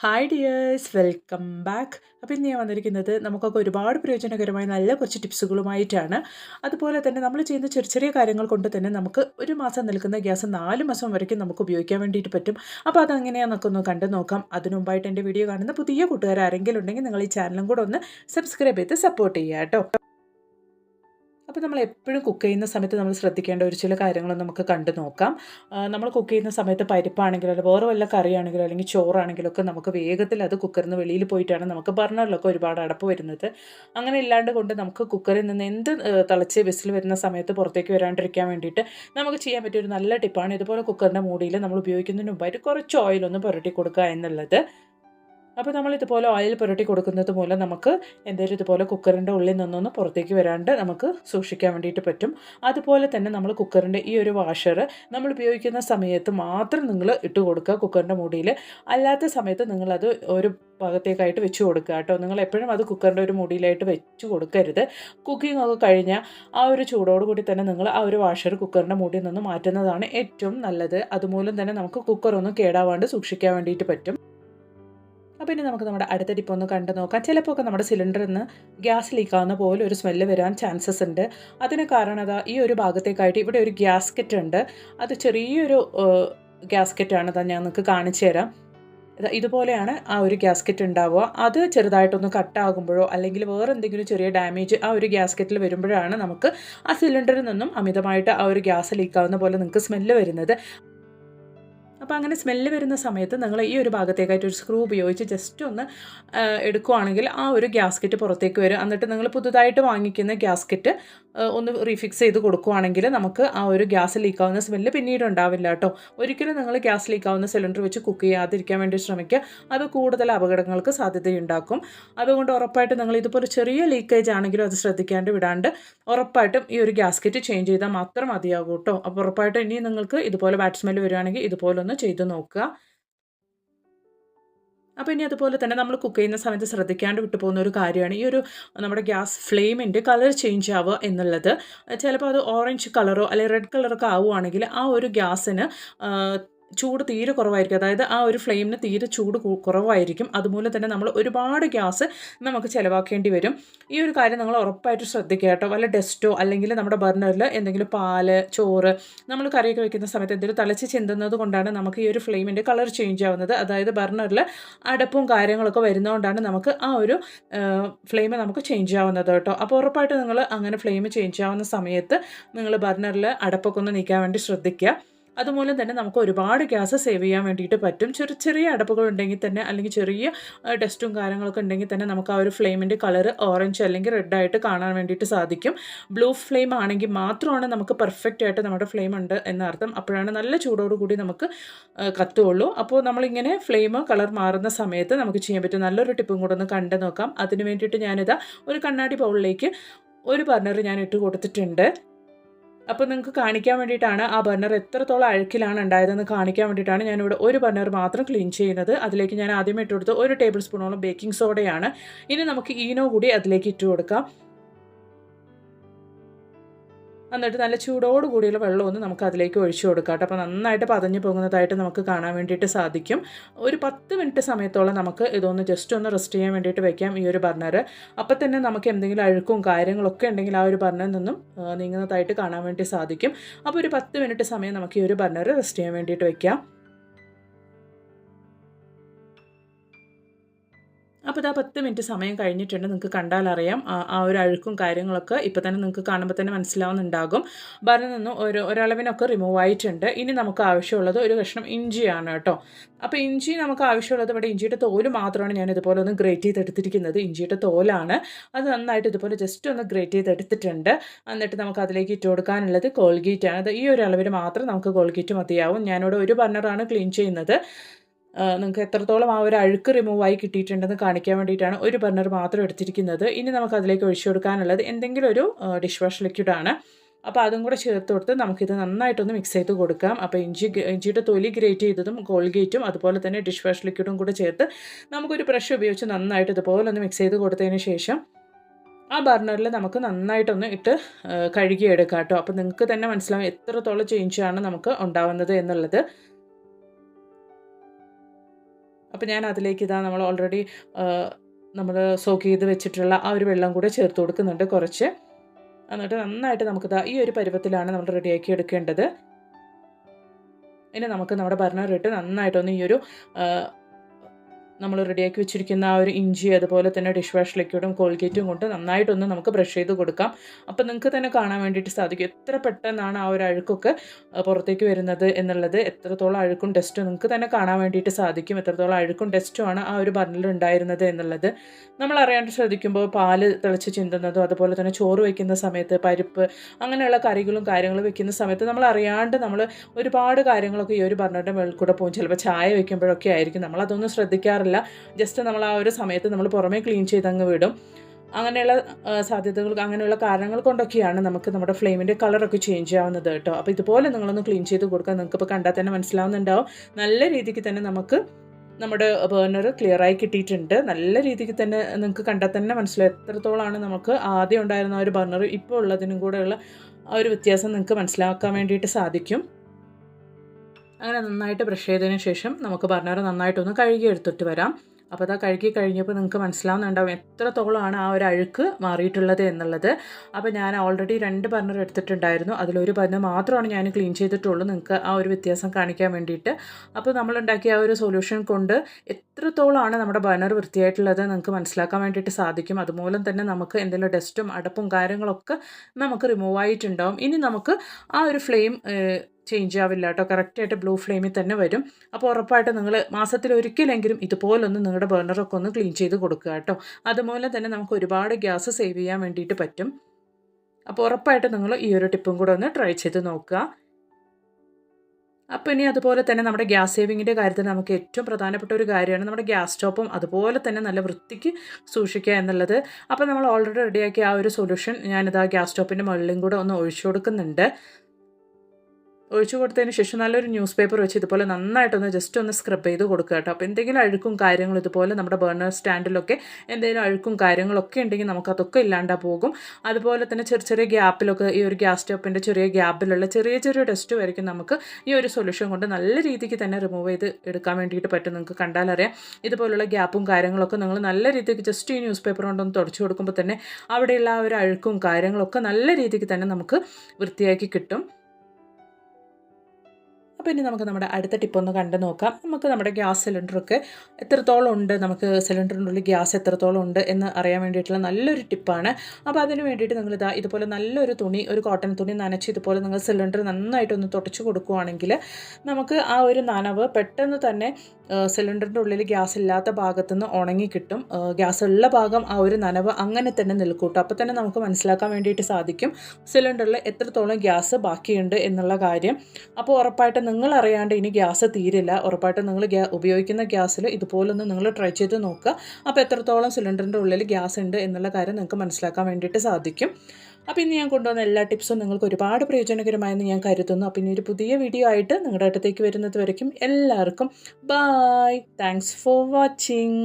Hi dears welcome back അപ്പോൾ ഇന്ന് ഞാൻ വന്നിരിക്കുന്നത് നമുക്കൊക്കെ ഒരുപാട് പ്രയോജനകരമായ നല്ല കുറച്ച് ടിപ്സുകളുമായിട്ടാണ്. അതുപോലെ തന്നെ നമ്മൾ ചെയ്യുന്ന ചെറിയ ചെറിയ കാര്യങ്ങൾ കൊണ്ട് തന്നെ നമുക്ക് ഒരു മാസം നിൽക്കുന്ന ഗ്യാസ് നാല് മാസം വരയ്ക്കും നമുക്ക് ഉപയോഗിക്കാൻ വേണ്ടിയിട്ട് പറ്റും. അപ്പോൾ അതെങ്ങനെയാണെന്നൊക്കെ ഒന്ന് കണ്ടു നോക്കാം. അതിനു മുമ്പായിട്ട് എന്റെ വീഡിയോ കാണുന്ന പുതിയ കൂട്ടുകാർ ആരെങ്കിലും ഉണ്ടെങ്കിൽ നിങ്ങൾ ഈ ചാനലും കൂടെ ഒന്ന് സബ്സ്ക്രൈബ് ചെയ്ത് സപ്പോർട്ട് ചെയ്യുക കേട്ടോ. അപ്പോൾ നമ്മൾ എപ്പോഴും കുക്ക് ചെയ്യുന്ന സമയത്ത് നമ്മൾ ശ്രദ്ധിക്കേണ്ട ഒരു ചില കാര്യങ്ങൾ നമുക്ക് കണ്ടു നോക്കാം. നമ്മൾ കുക്ക് ചെയ്യുന്ന സമയത്ത് പരിപ്പാണെങ്കിലും അല്ലെങ്കിൽ വേറെ വല്ല കറിയാണെങ്കിലും അല്ലെങ്കിൽ ചോറാണെങ്കിലും ഒക്കെ നമുക്ക് വേഗത്തിൽ അത് കുക്കറിൽ നിന്ന് വെളിയിൽ പോയിട്ടാണ് നമുക്ക് ബർണറിലൊക്കെ ഒരുപാട് അടപ്പ് വരുന്നത്. അങ്ങനെ ഇല്ലാണ്ട് കൊണ്ട് നമുക്ക് കുക്കറിൽ നിന്ന് എന്ത് തിളച്ച് വിസിൽ വരുന്ന സമയത്ത് പുറത്തേക്ക് വരാണ്ടിരിക്കാൻ വേണ്ടിയിട്ട് നമുക്ക് ചെയ്യാൻ പറ്റിയ ഒരു നല്ല ടിപ്പാണ്. ഇതുപോലെ കുക്കറിന്റെ മൂടിയിൽ നമ്മൾ ഉപയോഗിക്കുന്നതിന് മുമ്പായിട്ട് കുറച്ച് ഓയിലൊന്ന് പുരട്ടി കൊടുക്കുക എന്നുള്ളത്. അപ്പോൾ നമ്മൾ ഇതുപോലെ ഓയിൽ പുരട്ടി കൊടുക്കുന്നത് മൂലം നമുക്ക് എന്തെങ്കിലും ഇതുപോലെ കുക്കറിന്റെ ഉള്ളിൽ നിന്നൊന്ന് പുറത്തേക്ക് വരാണ്ട് നമുക്ക് സൂക്ഷിക്കാൻ വേണ്ടിയിട്ട് പറ്റും. അതുപോലെ തന്നെ നമ്മൾ കുക്കറിന്റെ ഈ ഒരു വാഷർ നമ്മൾ ഉപയോഗിക്കുന്ന സമയത്ത് മാത്രം നിങ്ങൾ ഇട്ട് കൊടുക്കുക കുക്കറിന്റെ മുടിയിൽ. അല്ലാത്ത സമയത്ത് നിങ്ങളത് ഒരു ഭാഗത്തേക്കായിട്ട് വെച്ച് കൊടുക്കുക കേട്ടോ. നിങ്ങൾ എപ്പോഴും അത് കുക്കറിന്റെ ഒരു മുടിയിലായിട്ട് വെച്ച് കൊടുക്കരുത്. കുക്കിംഗ് ഒക്കെ കഴിഞ്ഞാൽ ആ ഒരു ചൂടോട് കൂടി തന്നെ നിങ്ങൾ ആ ഒരു വാഷർ കുക്കറിന്റെ മുടിയിൽ നിന്ന് മാറ്റുന്നതാണ് ഏറ്റവും നല്ലത്. അതുമൂലം തന്നെ നമുക്ക് കുക്കറൊന്നും കേടാവാണ്ട് സൂക്ഷിക്കാൻ വേണ്ടിയിട്ട് പറ്റും. അപ്പോൾ ഇനി നമുക്ക് നമ്മുടെ അടുത്ത ടിപ്പ് ഒന്ന് കണ്ടു നോക്കാം. ചിലപ്പോൾ ഒക്കെ നമ്മുടെ സിലിണ്ടറിൽ നിന്ന് ഗ്യാസ് ലീക്കാവുന്ന പോലെ ഒരു സ്മെല്ല് വരാൻ ചാൻസസ് ഉണ്ട്. അതിന് കാരണം അതാ ഈ ഒരു ഭാഗത്തേക്കായിട്ട് ഇവിടെ ഒരു ഗ്യാസ്കറ്റ് ഉണ്ട്. അത് ചെറിയൊരു ഗ്യാസ്കറ്റാണ് അതാ ഞാൻ നിങ്ങൾക്ക് കാണിച്ചു തരാം. ഇതുപോലെയാണ് ആ ഒരു ഗ്യാസ്കറ്റ് ഉണ്ടാവുക. അത് ചെറുതായിട്ടൊന്ന് കട്ടാകുമ്പോഴോ അല്ലെങ്കിൽ വേറെ എന്തെങ്കിലും ചെറിയ ഡാമേജ് ആ ഒരു ഗ്യാസ്കറ്റിൽ വരുമ്പോഴാണ് നമുക്ക് ആ സിലിണ്ടറിൽ നിന്നും അമിതമായിട്ട് ആ ഒരു ഗ്യാസ് ലീക്കാവുന്ന പോലെ നിങ്ങൾക്ക് സ്മെല്ല് വരുന്നത്. അപ്പോൾ അങ്ങനെ സ്മെല്ല് വരുന്ന സമയത്ത് നിങ്ങൾ ഈ ഒരു ഭാഗത്തേക്കായിട്ട് ഒരു സ്ക്രൂ ഉപയോഗിച്ച് ജസ്റ്റ് ഒന്ന് എടുക്കുവാണെങ്കിൽ ആ ഒരു ഗ്യാസ്കറ്റ് പുറത്തേക്ക് വരും. എന്നിട്ട് നിങ്ങൾ പുതുതായിട്ട് വാങ്ങിക്കുന്ന ഗ്യാസ്കറ്റ് ഒന്ന് റീഫിക്സ് ചെയ്ത് കൊടുക്കുവാണെങ്കിൽ നമുക്ക് ആ ഒരു ഗ്യാസ് ലീക്ക് ആവുന്ന സ്മെല്ല് പിന്നീട് ഉണ്ടാവില്ല കേട്ടോ. ഒരിക്കലും നിങ്ങൾ ഗ്യാസ് ലീക്ക് ആവുന്ന സിലിണ്ടർ വെച്ച് കുക്ക് ചെയ്യാതിരിക്കാൻ വേണ്ടി ശ്രമിക്കുക. അത് കൂടുതൽ അപകടങ്ങൾക്ക് സാധ്യതയുണ്ടാക്കും. അതുകൊണ്ട് ഉറപ്പായിട്ടും നിങ്ങൾ ഇതുപോലെ ചെറിയ ലീക്കേജ് ആണെങ്കിലും അത് ശ്രദ്ധിക്കാണ്ട് വിടാണ്ട് ഉറപ്പായിട്ടും ഈ ഒരു ഗ്യാസ്കറ്റ് ചേഞ്ച് ചെയ്താൽ മാത്രം മതിയാകും കേട്ടോ. അപ്പോൾ ഉറപ്പായിട്ടും ഇനി നിങ്ങൾക്ക് ഇതുപോലെ ബാറ്റ് സ്മെല്ല് വരികയാണെങ്കിൽ ഇതുപോലെ ഒന്ന് ചെയ്ത് നോക്കുക. അപ്പോൾ ഇനി അതുപോലെ തന്നെ നമ്മൾ കുക്ക് ചെയ്യുന്ന സമയത്ത് ശ്രദ്ധിക്കാണ്ട് വിട്ടു പോകുന്ന ഒരു കാര്യമാണ്. ഈ ഒരു നമ്മുടെ ഗ്യാസ് ഫ്ലെയിമിന്റെ കളർ ചേഞ്ച് ആവുക എന്നുള്ളത്. ചിലപ്പോൾ അത് ഓറഞ്ച് കളറോ അല്ലെങ്കിൽ റെഡ് കളറൊക്കെ ആവുകയാണെങ്കിൽ ആ ഒരു ഗ്യാസിന് ചൂട് തീരെ കുറവായിരിക്കും. അതായത് ആ ഒരു ഫ്ലെയിമിന് തീരെ ചൂട് കുറവായിരിക്കും. അതുപോലെ തന്നെ നമ്മൾ ഒരുപാട് ഗ്യാസ് നമുക്ക് ചിലവാക്കേണ്ടി വരും. ഈ ഒരു കാര്യം നിങ്ങൾ ഉറപ്പായിട്ട് ശ്രദ്ധിക്കുക കേട്ടോ. വല്ല ഡസ്റ്റോ അല്ലെങ്കിൽ നമ്മുടെ ബർണറിൽ എന്തെങ്കിലും പാൽ ചോറ് നമ്മൾ കറിയൊക്കെ വെക്കുന്ന സമയത്ത് എന്തെങ്കിലും തലച്ച് ചിന്തുന്നത് കൊണ്ടാണ് നമുക്ക് ഈ ഒരു ഫ്ലെയിമിന്റെ കളർ ചേഞ്ച് ആവുന്നത്. അതായത് ബർണറിൽ അടപ്പും കാര്യങ്ങളൊക്കെ വരുന്നതുകൊണ്ടാണ് നമുക്ക് ആ ഒരു ഫ്ലെയിം നമുക്ക് ചേഞ്ച് ആവുന്നത് കേട്ടോ. അപ്പോൾ ഉറപ്പായിട്ട് നിങ്ങൾ അങ്ങനെ ഫ്ലെയിം ചേഞ്ച് ആവുന്ന സമയത്ത് നിങ്ങൾ ബർണറിൽ അടപ്പൊക്കെ ഒന്ന് നീക്കാൻ വേണ്ടി ശ്രദ്ധിക്കുക. അതുമൂലം തന്നെ നമുക്ക് ഒരുപാട് ഗ്യാസ് സേവ് ചെയ്യാൻ വേണ്ടിയിട്ട് പറ്റും. ചെറിയ ചെറിയ അടപ്പുകൾ ഉണ്ടെങ്കിൽ തന്നെ അല്ലെങ്കിൽ ചെറിയ ഡസ്റ്റും കാര്യങ്ങളൊക്കെ ഉണ്ടെങ്കിൽ തന്നെ നമുക്ക് ആ ഒരു ഫ്ലെയിമിന്റെ കളർ ഓറഞ്ച് അല്ലെങ്കിൽ റെഡ് ആയിട്ട് കാണാൻ വേണ്ടിയിട്ട് സാധിക്കും. ബ്ലൂ ഫ്ലെയിം ആണെങ്കിൽ മാത്രമാണ് നമുക്ക് പെർഫെക്റ്റ് ആയിട്ട് നമ്മുടെ ഫ്ലെയിം ഉണ്ട് എന്നർത്ഥം അപ്പോഴാണ് നല്ല ചൂടോട് കൂടി നമുക്ക് കത്തുള്ളൂ. അപ്പോൾ നമ്മളിങ്ങനെ ഫ്ലെയിം കളർ മാറുന്ന സമയത്ത് നമുക്ക് ചെയ്യാൻ പറ്റും. നല്ലൊരു ടിപ്പും കൂടെ ഒന്ന് കണ്ടു നോക്കാം. അതിന് വേണ്ടിയിട്ട് ഞാനിതാ ഒരു കണ്ണാടി ബൗളിലേക്ക് ഒരു ബർണർ ഞാൻ ഇട്ട് കൊടുത്തിട്ടുണ്ട്. അപ്പോൾ നിങ്ങൾക്ക് കാണിക്കാൻ വേണ്ടിയിട്ടാണ് ആ ബർണർ എത്രത്തോളം അഴുക്കിലാണ് ഉണ്ടായതെന്ന് കാണിക്കാൻ വേണ്ടിയിട്ടാണ് ഞാനിവിടെ ഒരു ബർണർ മാത്രം ക്ലീൻ ചെയ്യുന്നത്. അതിലേക്ക് ഞാൻ ആദ്യമേ ഇട്ട് കൊടുത്ത് ഒരു ടേബിൾ സ്പൂണോളം ബേക്കിംഗ് സോഡയാണ്. ഇനി നമുക്ക് ഈനോ കൂടി അതിലേക്ക് ഇട്ട് കൊടുക്കാം. എന്നിട്ട് നല്ല ചൂടോട് കൂടിയുള്ള വെള്ളം ഒന്ന് നമുക്ക് അതിലേക്ക് ഒഴിച്ചു കൊടുക്കാം കേട്ടോ. അപ്പോൾ നന്നായിട്ട് പതഞ്ഞു പോകുന്നതായിട്ട് നമുക്ക് കാണാൻ വേണ്ടിയിട്ട് സാധിക്കും. ഒരു പത്ത് മിനിറ്റ് സമയത്തോളം നമുക്ക് ഇതൊന്ന് ജസ്റ്റ് ഒന്ന് റെസ്റ്റ് ചെയ്യാൻ വേണ്ടിയിട്ട് വെക്കാം ഈ ഒരു ബർണർ അപ്പോൾ തന്നെ നമുക്ക് എന്തെങ്കിലും അഴുക്കും കാര്യങ്ങളൊക്കെ ഉണ്ടെങ്കിൽ ആ ഒരു ബർണറിൽ നിന്നും നീങ്ങുന്നതായിട്ട് കാണാൻ വേണ്ടി സാധിക്കും. അപ്പോൾ ഒരു പത്ത് മിനിറ്റ് സമയം നമുക്ക് ഈ ഒരു ബർണർ റെസ്റ്റ് ചെയ്യാൻ വേണ്ടിയിട്ട് വെക്കാം. അപ്പോൾ ഇതാ പത്ത് മിനിറ്റ് സമയം കഴിഞ്ഞിട്ടുണ്ട്. നിങ്ങൾക്ക് കണ്ടാലറിയാം. ആ ഒരു അഴുക്കും കാര്യങ്ങളൊക്കെ ഇപ്പോൾ തന്നെ നിങ്ങൾക്ക് കാണുമ്പോൾ തന്നെ മനസ്സിലാവുന്നുണ്ടാകും. ഭരണം നിന്നും ഒരു ഒരളവിനൊക്കെ റിമൂവ് ആയിട്ടുണ്ട്. ഇനി നമുക്ക് ആവശ്യമുള്ളത് ഒരു കഷ്ണം ഇഞ്ചിയാണ് കേട്ടോ. അപ്പോൾ ഇഞ്ചി നമുക്ക് ആവശ്യമുള്ളത് ഇവിടെ ഇഞ്ചിയുടെ തോൽ മാത്രമാണ് ഞാൻ ഇതുപോലെ ഒന്ന് ഗ്രേറ്റ് ചെയ്തെടുത്തിരിക്കുന്നത്. ഇഞ്ചിയുടെ തോലാണ്. അത് നന്നായിട്ട് ഇതുപോലെ ജസ്റ്റ് ഒന്ന് ഗ്രേറ്റ് ചെയ്തെടുത്തിട്ടുണ്ട്. എന്നിട്ട് നമുക്ക് അതിലേക്ക് ഇട്ട് കൊടുക്കാനുള്ളത് കോൾഗേറ്റ് ആണ്. അത് ഈ ഒരു അളവിൽ മാത്രം നമുക്ക് കോൾഗേറ്റ് മതിയാവും. ഞാനിവിടെ ഒരു ബർണറാണ് ക്ലീൻ ചെയ്യുന്നത്. നിങ്ങൾക്ക് എത്രത്തോളം ആ ഒരു അഴുക്ക് റിമൂവായി കിട്ടിയിട്ടുണ്ടെന്ന് കാണിക്കാൻ വേണ്ടിയിട്ടാണ് ഒരു ബർണർ മാത്രം എടുത്തിരിക്കുന്നത്. ഇനി നമുക്ക് അതിലേക്ക് ഒഴിച്ചു കൊടുക്കാനുള്ളത് എന്തെങ്കിലും ഒരു ഡിഷ് വാഷ് ലിക്വിഡാണ് അപ്പോൾ അതും കൂടെ ചേർത്ത് കൊടുത്ത് നമുക്കിത് നന്നായിട്ടൊന്ന് മിക്സ് ചെയ്ത് കൊടുക്കാം. അപ്പോൾ ഇഞ്ചി ഇഞ്ചിയുടെ തൊലി ഗ്രേറ്റ് ചെയ്തതും കോൾഗേറ്റും അതുപോലെ തന്നെ ഡിഷ് വാഷ് ലിക്വിഡും കൂടെ ചേർത്ത് നമുക്കൊരു ബ്രഷ് ഉപയോഗിച്ച് നന്നായിട്ട് ഇതുപോലെ ഒന്ന് മിക്സ് ചെയ്ത് കൊടുത്തതിന് ശേഷം ആ ബർണറിൽ നമുക്ക് നന്നായിട്ടൊന്ന് ഇട്ട് കഴുകിയെടുക്കാം കേട്ടോ. അപ്പോൾ നിങ്ങൾക്ക് തന്നെ മനസ്സിലാവും എത്രത്തോളം ചേഞ്ചാണ് നമുക്ക് ഉണ്ടാവുന്നത് എന്നുള്ളത്. അപ്പോൾ ഞാൻ അതിലേക്ക് ഇതാ നമ്മൾ ഓൾറെഡി നമ്മൾ സോക്ക് ചെയ്ത് വെച്ചിട്ടുള്ള ആ ഒരു വെള്ളം കൂടെ ചേർത്ത് കൊടുക്കുന്നുണ്ട് കുറച്ച്. എന്നിട്ട് നന്നായിട്ട് നമുക്കിതാ ഈ ഒരു പരുവത്തിലാണ് നമ്മൾ റെഡിയാക്കി എടുക്കേണ്ടത്. ഇനി നമുക്ക് നമ്മുടെ ഭരണം ഇട്ട് നന്നായിട്ടൊന്ന് ഈ ഒരു നമ്മൾ റെഡിയാക്കി വെച്ചിരിക്കുന്ന ആ ഒരു ഇഞ്ചി അതുപോലെ തന്നെ ഡിഷ് വാഷ് ലിക്വിഡും കോൾഗേറ്റും കൊണ്ട് നന്നായിട്ടൊന്ന് നമുക്ക് ബ്രഷ് ചെയ്ത് കൊടുക്കാം. അപ്പോൾ നിങ്ങൾക്ക് തന്നെ കാണാൻ വേണ്ടിയിട്ട് സാധിക്കും എത്ര പെട്ടെന്നാണ് ആ ഒരു അഴുക്കൊക്കെ പുറത്തേക്ക് വരുന്നത് എന്നുള്ളത് എത്രത്തോളം അഴുക്കും ടെസ്റ്റും നിങ്ങൾക്ക് തന്നെ കാണാൻ വേണ്ടിയിട്ട് സാധിക്കും എത്രത്തോളം അഴുക്കും ടെസ്റ്റുമാണ് ആ ഒരു ബർണിൽ ഉണ്ടായിരുന്നത് എന്നുള്ളത്. നമ്മൾ അറിയാണ്ട് ശ്രദ്ധിക്കുമ്പോൾ പാൽ തിളച്ച് ചിന്തുന്നതും അതുപോലെ തന്നെ ചോറ് വയ്ക്കുന്ന സമയത്ത് പരിപ്പ് അങ്ങനെയുള്ള കറികളും കാര്യങ്ങളും വെക്കുന്ന സമയത്ത് നമ്മൾ അറിയാണ്ട് നമ്മൾ ഒരുപാട് കാര്യങ്ങളൊക്കെ ഈ ഒരു ബർണറിന്റെ മേളിൽ കൂടെ പോകും. ചിലപ്പോൾ ചായ വയ്ക്കുമ്പോഴൊക്കെ ആയിരിക്കും. നമ്മൾ അതൊന്നും ശ്രദ്ധിക്കാറില്ല. ജസ്റ്റ് നമ്മൾ ആ ഒരു സമയത്ത് നമ്മൾ പുറമേ ക്ലീൻ ചെയ്തങ്ങ് വിടും. അങ്ങനെയുള്ള സാധ്യതകൾ അങ്ങനെയുള്ള കാരണങ്ങൾ കൊണ്ടൊക്കെയാണ് നമുക്ക് നമ്മുടെ ഫ്ലെയിമിന്റെ കളറൊക്കെ ചേഞ്ച് ആവുന്നത് കേട്ടോ. അപ്പോൾ ഇതുപോലെ നിങ്ങളൊന്ന് ക്ലീൻ ചെയ്ത് കൊടുക്കുക. നിങ്ങൾക്ക് ഇപ്പോൾ കണ്ടാൽ തന്നെ മനസ്സിലാവുന്നുണ്ടാവും. നല്ല രീതിക്ക് തന്നെ നമുക്ക് നമ്മുടെ ബേർണർ ക്ലിയർ ആയി കിട്ടിയിട്ടുണ്ട്. നല്ല രീതിക്ക് തന്നെ നിങ്ങൾക്ക് കണ്ടാൽ തന്നെ മനസ്സിലാവും എത്രത്തോളമാണ് നമുക്ക് ആദ്യം ഉണ്ടായിരുന്ന ആ ഒരു ബർണർ ഇപ്പോൾ ഉള്ളതിനും കൂടെയുള്ള ആ ഒരു വ്യത്യാസം നിങ്ങൾക്ക് മനസ്സിലാക്കാൻ വേണ്ടിയിട്ട് സാധിക്കും. അങ്ങനെ നന്നായിട്ട് ബ്രഷ് ചെയ്തതിന് ശേഷം നമുക്ക് പറഞ്ഞാൽ നന്നായിട്ടൊന്ന് കഴുകി എടുത്തിട്ട് വരാം. അപ്പോൾ അതാ കഴുകി കഴിഞ്ഞപ്പോൾ നിങ്ങൾക്ക് മനസ്സിലാവുന്നുണ്ടാവും എത്രത്തോളമാണ് ആ ഒരു അഴുക്ക് മാറിയിട്ടുള്ളത് എന്നുള്ളത്. അപ്പോൾ ഞാൻ ഓൾറെഡി രണ്ട് ബർണർ എടുത്തിട്ടുണ്ടായിരുന്നു. അതിലൊരു ബർണർ മാത്രമാണ് ഞാൻ ക്ലീൻ ചെയ്തിട്ടുള്ളൂ. നിങ്ങൾക്ക് ആ ഒരു വ്യത്യാസം കാണിക്കാൻ വേണ്ടിയിട്ട്. അപ്പോൾ നമ്മളുണ്ടാക്കിയ ആ ഒരു സൊല്യൂഷൻ കൊണ്ട് എത്രത്തോളമാണ് നമ്മുടെ ബർണർ വൃത്തിയായിട്ടുള്ളത് നിങ്ങൾക്ക് മനസ്സിലാക്കാൻ വേണ്ടിയിട്ട് സാധിക്കും. അതുമൂലം തന്നെ നമുക്ക് എന്തെങ്കിലും ഡസ്റ്റും അടപ്പും കാര്യങ്ങളൊക്കെ നമുക്ക് റിമൂവ് ആയിട്ടുണ്ടാവും. ഇനി നമുക്ക് ആ ഒരു ഫ്ലെയിം ചേഞ്ച് ആവില്ല കേട്ടോ കറക്റ്റായിട്ട് ബ്ലൂ ഫ്ലെയിമിൽ തന്നെ വരും. അപ്പോൾ ഉറപ്പായിട്ട് നിങ്ങൾ മാസത്തിൽ ഒരിക്കലെങ്കിലും ഇതുപോലൊന്ന് നിങ്ങളുടെ ബേണറൊക്കെ ഒന്ന് ക്ലീൻ ചെയ്ത് കൊടുക്കുക കേട്ടോ അതുപോലെ തന്നെ നമുക്ക് ഒരുപാട് ഗ്യാസ് സേവ് ചെയ്യാൻ വേണ്ടിയിട്ട് പറ്റും. അപ്പോൾ ഉറപ്പായിട്ട് നിങ്ങൾ ഈ ഒരു ടിപ്പും കൂടെ ഒന്ന് ട്രൈ ചെയ്ത് നോക്കുക. അപ്പോൾ ഇനി അതുപോലെ തന്നെ നമ്മുടെ ഗ്യാസ് സേവിങ്ങിന്റെ കാര്യത്തിൽ നമുക്ക് ഏറ്റവും പ്രധാനപ്പെട്ട ഒരു കാര്യമാണ് നമ്മുടെ ഗ്യാസ് സ്റ്റോപ്പും അതുപോലെ തന്നെ നല്ല വൃത്തിക്ക് സൂക്ഷിക്കുക എന്നുള്ളത്. അപ്പോൾ നമ്മൾ ഓൾറെഡി റെഡിയാക്കിയ ആ ഒരു സൊല്യൂഷൻ ഞാനിത് ആ ഗ്യാസ് സ്റ്റോപ്പിന്റെ മുകളിലും കൂടെ ഒന്ന് ഒഴിച്ചു കൊടുക്കുന്നുണ്ട്. ഒഴിച്ചു കൊടുത്തതിന് ശേഷം നല്ലൊരു ന്യൂസ് പേപ്പർ വെച്ച് ഇതുപോലെ നന്നായിട്ടൊന്ന് ജസ്റ്റ് ഒന്ന് സ്ക്രബ് ചെയ്ത് കൊടുക്കുക കേട്ടോ. അപ്പോൾ എന്തെങ്കിലും അഴുക്കും കാര്യങ്ങളും ഇതുപോലെ നമ്മുടെ ബർണർ സ്റ്റാൻഡിലൊക്കെ എന്തെങ്കിലും അഴുക്കും കാര്യങ്ങളൊക്കെ ഉണ്ടെങ്കിൽ നമുക്ക് അതൊക്കെ ഇല്ലാണ്ടാ പോകും. അതുപോലെ തന്നെ ചെറിയ ചെറിയ ഗ്യാപ്പിലൊക്കെ ഈ ഒരു ഗ്യാസ് സ്റ്റോപ്പിന്റെ ചെറിയ ഗ്യാപ്പിലുള്ള ചെറിയ ചെറിയ ഡസ്റ്റ് വരയ്ക്കും നമുക്ക് ഈ ഒരു സൊല്യൂഷൻ കൊണ്ട് നല്ല രീതിക്ക് തന്നെ റിമൂവ് ചെയ്ത് എടുക്കാൻ വേണ്ടിയിട്ട് പറ്റും നിങ്ങൾക്ക് കണ്ടാലറിയാം. ഇതുപോലുള്ള ഗ്യാപ്പും കാര്യങ്ങളൊക്കെ നിങ്ങൾ നല്ല രീതിക്ക് ജസ്റ്റ് ഈ ന്യൂസ് പേപ്പർ കൊണ്ടൊന്ന് തുടച്ചു കൊടുക്കുമ്പോൾ തന്നെ അവിടെയുള്ള ആ ഒരു അഴുക്കും കാര്യങ്ങളൊക്കെ നല്ല രീതിക്ക് തന്നെ നമുക്ക് വൃത്തിയാക്കി കിട്ടും. അപ്പോൾ ഇനി നമുക്ക് നമ്മുടെ അടുത്ത ടിപ്പ് ഒന്ന് കണ്ടു നോക്കാം. നമുക്ക് നമ്മുടെ ഗ്യാസ് സിലിണ്ടറൊക്കെ എത്രത്തോളം ഉണ്ട്? നമുക്ക് സിലിണ്ടറിനുള്ളിൽ ഗ്യാസ് എത്രത്തോളം ഉണ്ട് എന്ന് അറിയാൻ വേണ്ടിയിട്ടുള്ള നല്ലൊരു ടിപ്പാണ് അപ്പോൾ അതിന് വേണ്ടിയിട്ട് നിങ്ങൾ ഇതാ ഇതുപോലെ നല്ലൊരു തുണി ഒരു കോട്ടൺ തുണി നനച്ച് ഇതുപോലെ നിങ്ങൾ സിലിണ്ടർ നന്നായിട്ടൊന്ന് തുടച്ച് കൊടുക്കുകയാണെങ്കിൽ നമുക്ക് ആ ഒരു നനവ് പെട്ടെന്ന് തന്നെ സിലിണ്ടറിന്റെ ഉള്ളിൽ ഗ്യാസ് ഇല്ലാത്ത ഭാഗത്തു നിന്ന് ഉണങ്ങി കിട്ടും. ഗ്യാസ് ഉള്ള ഭാഗം ആ ഒരു നനവ് അങ്ങനെ തന്നെ നിൽക്കൂട്ടോ. അപ്പോൾ തന്നെ നമുക്ക് മനസ്സിലാക്കാൻ വേണ്ടിയിട്ട് സാധിക്കും സിലിണ്ടറിൽ എത്രത്തോളം ഗ്യാസ് ബാക്കിയുണ്ട് എന്നുള്ള കാര്യം. അപ്പോൾ ഉറപ്പായിട്ട് നിങ്ങൾ അറിയാണ്ട് ഇനി ഗ്യാസ് തീരില്ല. ഉറപ്പായിട്ട് നിങ്ങൾ ഗ്യാ ഉപയോഗിക്കുന്ന ഗ്യാസിൽ ഇതുപോലൊന്ന് നിങ്ങൾ ട്രൈ ചെയ്ത് നോക്കുക. അപ്പോൾ എത്രത്തോളം സിലിണ്ടറിന്റെ ഉള്ളിൽ ഗ്യാസ് ഉണ്ട് എന്നുള്ള കാര്യം നിങ്ങൾക്ക് മനസ്സിലാക്കാൻ വേണ്ടിയിട്ട് സാധിക്കും. അപ്പോൾ ഇനി ഞാൻ കൊണ്ടുവന്ന എല്ലാ ടിപ്സും നിങ്ങൾക്ക് ഒരുപാട് പ്രയോജനകരമായെന്ന് ഞാൻ കരുതുന്നു. അപ്പോൾ ഇനി ഒരു പുതിയ വീഡിയോ ആയിട്ട് നിങ്ങളുടെ അടുത്തേക്ക് വരുന്നത് വരയ്ക്കും. എല്ലാവർക്കും ബായ് താങ്ക്സ് ഫോർ വാച്ചിങ്